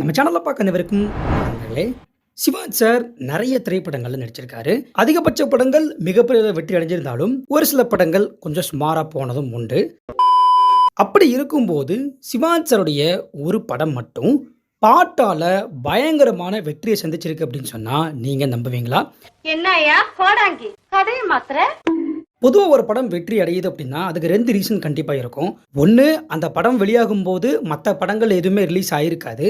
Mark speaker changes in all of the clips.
Speaker 1: நம்ம சேனலில் பார்க்க அனைவருக்கும் நண்பர்களே சிவாஜ் சார் நிறைய திரைப்படங்கள்ல நடிச்சிருக்காரு. அதிகபட்ச படங்கள் மிகப்பெரிய வெற்றி அடைஞ்சிருந்தாலும் ஒரு சில படங்கள் கொஞ்சம் சுமாரா போனதும் உண்டு. அப்படி இருக்கும்போது சிவாஜ் சாருடைய ஒரு படம் மட்டும் பாட்டால பயங்கரமான வெற்றியை சந்திச்சிருக்கு அப்படின்னு சொன்னா நீங்க நம்புவீங்களா?
Speaker 2: என்ன கதையை மாத்திர
Speaker 1: பொதுவாக ஒரு படம் வெற்றி அடையுது அப்படின்னா அதுக்கு ரெண்டு ரீசன் கண்டிப்பாக இருக்கும். ஒன்று அந்த படம் வெளியாகும் போது மற்ற படங்கள் எதுவுமே ரிலீஸ் ஆகிருக்காது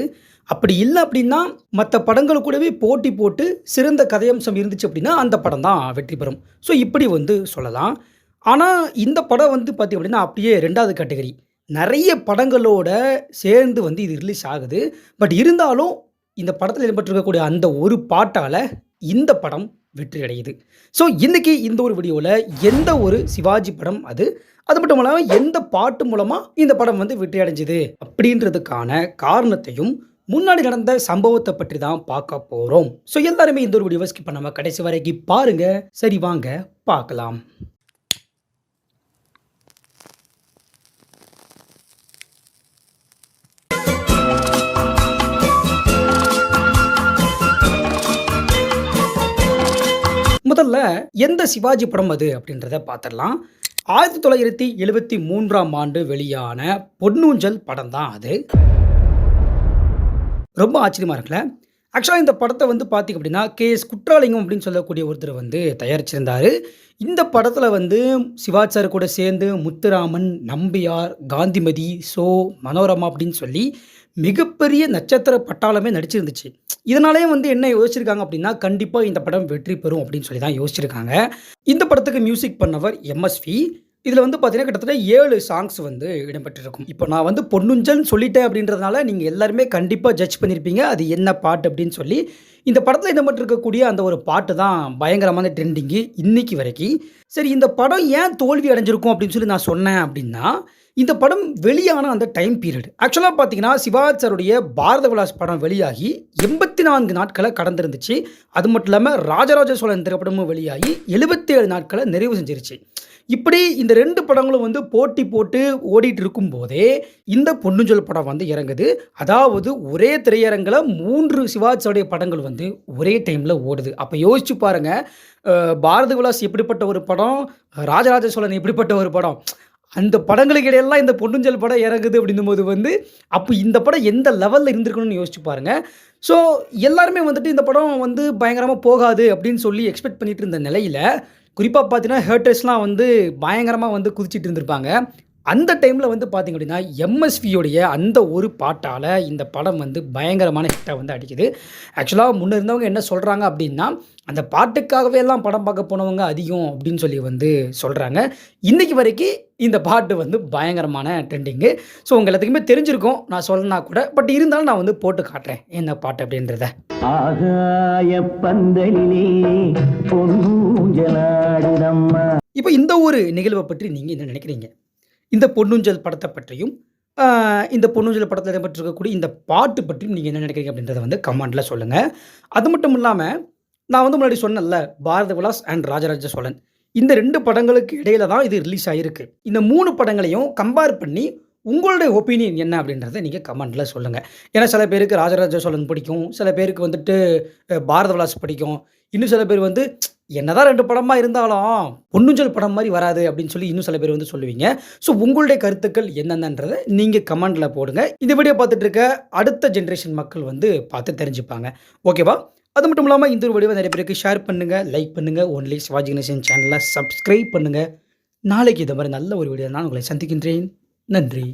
Speaker 1: அப்படி இல்லை அப்படின்னா மற்ற படங்கள் கூடவே போட்டி போட்டு சிறந்த கதையம்சம் இருந்துச்சு அப்படின்னா அந்த படம் தான் வெற்றி பெறும். ஸோ இப்படி வந்து சொல்லலாம். ஆனால் இந்த படம் வந்து பார்த்திங்க அப்படின்னா அப்படியே ரெண்டாவது கேட்டகரி நிறைய படங்களோட சேர்ந்து வந்து இது ரிலீஸ் ஆகுது. பட் இருந்தாலும் இந்த படத்தில் இடம்பெற்றிருக்கக்கூடிய அந்த ஒரு பாட்டால் இந்த படம் வெற்றி அடையுது ஸோ இன்றைக்கி இந்த ஒரு வீடியோவில் எந்த ஒரு சிவாஜி படம் அது? அது மட்டும் இல்லாமல் எந்த பாட்டு மூலமாக இந்த படம் வந்து வெற்றி அடைஞ்சுது அப்படின்றதுக்கான காரணத்தையும் முன்னாடி நடந்த சம்பவத்தை பற்றி தான் பார்க்க போகிறோம் ஸோ எல்லாருமே இந்த ஒரு வீடியோவை ஸ்கிப் பண்ணாமல் கடைசி வரைக்கும் பாருங்கள் சரி வாங்க பார்க்கலாம். முதல்ல எந்த சிவாஜி படம் அது அப்படின்றத பார்த்துடலாம். ஆயிரத்தி தொள்ளாயிரத்தி எழுபத்தி மூன்றாம் ஆண்டு வெளியான பொன்னூஞ்சல் படம் தான் அது. ரொம்ப ஆச்சரியமாக இருக்குல்ல? ஆக்சுவலாக இந்த படத்தை வந்து பார்த்திங்க அப்படின்னா கே. எஸ். குற்றாலிங்கம் அப்படின்னு சொல்லக்கூடிய ஒருத்தர் வந்து தயாரிச்சிருந்தார். இந்த படத்தில் வந்து சிவாஜ் சார் கூட சேர்ந்து முத்துராமன் நம்பியார் காந்திமதி சோ மனோரமா அப்படின்னு சொல்லி மிகப்பெரிய நட்சத்திர பட்டாளமே நடிச்சிருந்துச்சு. இதனாலே வந்து என்ன யோசிச்சிருக்காங்க அப்படின்னா கண்டிப்பாக இந்த படம் வெற்றி பெறும் அப்படின்னு சொல்லி தான் யோசிச்சிருக்காங்க. இந்த படத்துக்கு மியூசிக் பண்ணவர் எம்எஸ்வி இதில் வந்து பார்த்தீங்கன்னா கிட்டத்தட்ட ஏழு சாங்ஸ் வந்து இடம்பெற்றிருக்கும். இப்போ நான் வந்து பொன்னுஞ்சல்னு சொல்லிட்டேன் அப்படின்றதுனால நீங்கள் எல்லாருமே கண்டிப்பாக ஜட்ஜ் பண்ணியிருப்பீங்க அது என்ன பாட்டு அப்படின்னு சொல்லி. இந்த படத்தில் இடம்பெற்றிருக்கக்கூடிய அந்த ஒரு பாட்டு தான் பயங்கரமான ட்ரெண்டிங்கு இன்னைக்கு வரைக்கும். சரி இந்த படம் ஏன் தோல்வி அடைஞ்சிருக்கும் அப்படின்னு சொல்லி நான் சொன்னேன் அப்படின்னா இந்த படம் வெளியான அந்த டைம் பீரியட் ஆக்சுவலாக பார்த்தீங்கன்னா சிவாஜ் சாருடைய பாரத விலாஸ் படம் வெளியாகி எண்பத்தி நான்கு நாட்களை கடந்திருந்துச்சு. அது மட்டும் இல்லாமல் ராஜராஜ சோழன் திரைப்படமும் வெளியாகி எழுபத்தி ஏழு நாட்களை நிறைவு செஞ்சிருச்சு. இப்படி இந்த ரெண்டு படங்களும் வந்து போட்டி போட்டு ஓடிட்டு இருக்கும்போதே இந்த பொன்னுஞ்சொல் படம் வந்து இறங்குது. அதாவது ஒரே திரையரங்கில் மூன்று சிவாஜியோடைய படங்கள் வந்து ஒரே டைமில் ஓடுது. அப்போ யோசிச்சு பாருங்கள் பாரத விலாஸ் எப்படிப்பட்ட ஒரு படம்? ராஜராஜ சோழன் எப்படிப்பட்ட ஒரு படம்? அந்த படங்களுக்கு இடையெல்லாம் இந்த பொன்னுஞ்சல் படம் இறங்குது அப்படின்னும் போது வந்து அப்போ இந்த படம் எந்த லெவலில் இருந்திருக்கணும்னு யோசிச்சு பாருங்கள் ஸோ எல்லாருமே வந்துட்டு இந்த படம் வந்து பயங்கரமாக போகாது அப்படின்னு சொல்லி எக்ஸ்பெக்ட் பண்ணிட்டு இருந்த நிலையில் குறிப்பாக பார்த்தீங்கன்னா ஹேட்டர்ஸ்லாம் வந்து பயங்கரமாக வந்து குதிச்சிட்டு இருந்திருப்பாங்க. அந்த டைமில் வந்து பார்த்திங்க அப்படின்னா எம்எஸ்வியோடைய அந்த ஒரு பாட்டால் இந்த படம் வந்து பயங்கரமான ஹிட்டாக வந்து அடிக்குது. ஆக்சுவலாக முன்னே இருந்தவங்க என்ன சொல்கிறாங்க அப்படின்னா அந்த பாட்டுக்காகவே எல்லாம் படம் பார்க்க போனவங்க அதிகம் அப்படின்னு சொல்லி வந்து சொல்கிறாங்க இன்றைக்கி வரைக்கும் இந்த பாட்டு வந்து பயங்கரமான ட்ரெண்டிங்கு ஸோ உங்கள் எல்லாத்துக்குமே தெரிஞ்சிருக்கும் நான் சொல்லனா கூட. பட் இருந்தாலும் நான் வந்து போட்டு காட்டுறேன் என்ன பாட்டு அப்படின்றத.
Speaker 3: ஆகாய பந்தலிலே பொன்னூஞ்சலாடுதம்மா
Speaker 1: இப்போ இந்த ஒரு நிகழ்வை பற்றி நீங்கள் என்ன நினைக்கிறீங்க? இந்த பொன்னுஞ்சல் படத்தை பற்றியும் இந்த பொன்னுஞ்சல் படத்தில் இடம்பெற்றிருக்கக்கூடிய இந்த பாட்டு பற்றியும் நீங்கள் என்ன நினைக்கிறீங்க அப்படின்றத வந்து கமெண்டில் சொல்லுங்கள் அது மட்டும் இல்லாமல் நான் வந்து முன்னாடி சொன்னேன்ல பாரத விலாஸ் அண்ட் ராஜராஜ சோழன். இந்த ரெண்டு படங்களுக்கு இடையில தான் இது ரிலீஸ் ஆகிருக்கு இந்த மூணு படங்களையும் கம்பேர் பண்ணி உங்களுடைய ஒப்பீனியன் என்ன அப்படின்றத நீங்கள் கமெண்டில் சொல்லுங்கள் ஏன்னா சில பேருக்கு ராஜராஜ சோழன் பிடிக்கும் சில பேருக்கு வந்துட்டு பாரத விலாஸ் பிடிக்கும். இன்னும் சில பேர் வந்து என்னதான் ரெண்டு படமாக இருந்தாலும் பொன்னுஞ்சல் படம் மாதிரி வராது அப்படின்னு சொல்லி இன்னும் சில பேர் வந்து சொல்லுவீங்க. ஸோ உங்களுடைய கருத்துக்கள் என்னென்னன்றதை நீங்கள் கமெண்டில் போடுங்க. இந்த வீடியோ பார்த்துட்டு இருக்க அடுத்த ஜென்ரேஷன் மக்கள் வந்து பார்த்து தெரிஞ்சுப்பாங்க. ஓகேவா அது மட்டும் இல்லாமல் இந்த ஒரு வீடியோவை நிறைய பேருக்கு ஷேர் பண்ணுங்கள் லைக் பண்ணுங்கள் ஒன்லி சிவாஜி கணேசன் சேனலை சப்ஸ்கிரைப் பண்ணுங்கள் நாளைக்கு இந்த மாதிரி நல்ல ஒரு வீடியோ நான் உங்களை சந்திக்கின்றேன். நன்றி.